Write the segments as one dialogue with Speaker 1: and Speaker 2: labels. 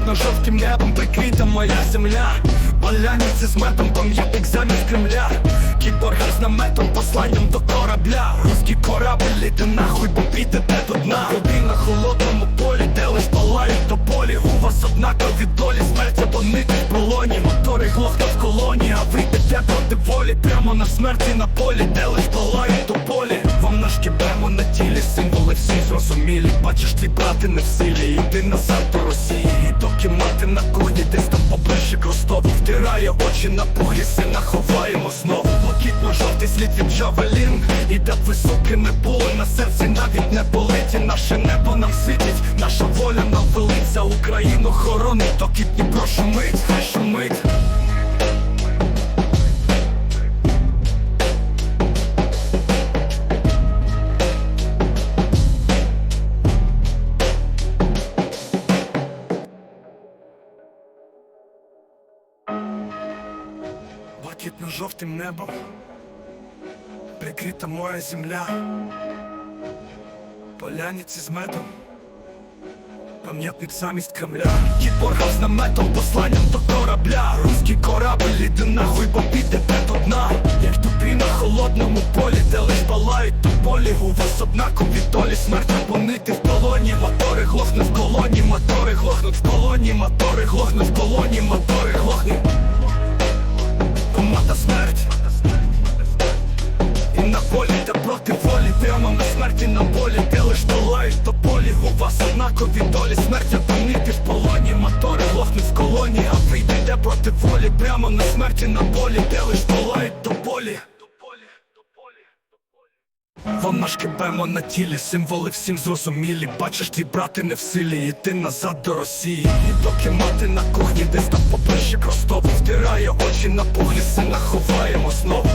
Speaker 1: Блакитно-жовтим небом прикрита моя земля. Поляниці з медом, пам'ятник замість Кремля. Кіборга з наметом, посланням до корабля. Руський корабль, іде нахуй, бо підете до дна Води на холодному полі, де лиш палають до полі У вас однакові долі, смерть або нити в полоні. Мотори глохнуть в колоні, а ви йдете проти волі. Прямо на смерті на полі, де лиш палають до полі Вам наш кібемо на тілі, символи всі зрозумілі. Бачиш, твій брати не в силі, іди назад на пуглі, сина ховаємо знову Блакитно-жовтий слід від Джавелін. І де б високе не було, на серці навіть не болить. І наше небо нам сидить, наша воля нам велиться Україну хоронить, доки Дніпро шумить, хай шумить Блакитно-жовтим небом. Прикрита моя земля. Поляниці з медом. Пам'ятник замість Кремля. Кіт поргав з наметом, посланням до корабля. Руський корабль, іди нахуй, бо підете до дна Як тобі на холодному полі, де лиш палають тополі У вас однакові долі, смерть або нити в полоні Мотори глохнуть в колоні, мотори глохнуть в колоні Мотори глохнуть в колоні, смерті на болі Де лиш долають до полі. У вас однакові долі. Смерть опинити в полоні. Мотори глохнуть в колоні А ви йдете проти волі? Прямо на смерті на болі Де лиш долають до болі вам наш кибемо на тілі, символи всім зрозумілі. Бачиш, твій брати не в силі, іти назад до Росії. І доки мати на кухні, десь там поближче к Втирає очі на пуглі, сина ховаємо знову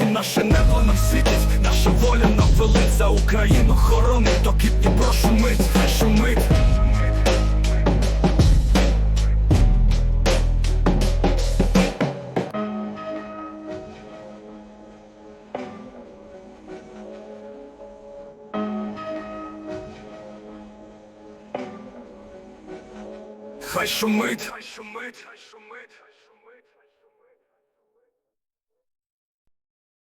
Speaker 1: не наше небо нам світить, наша воля нам велить За Україну. Хоронить, доки Дніпро шумить, хай шумить Хай шумить, хай шумить, хай шумить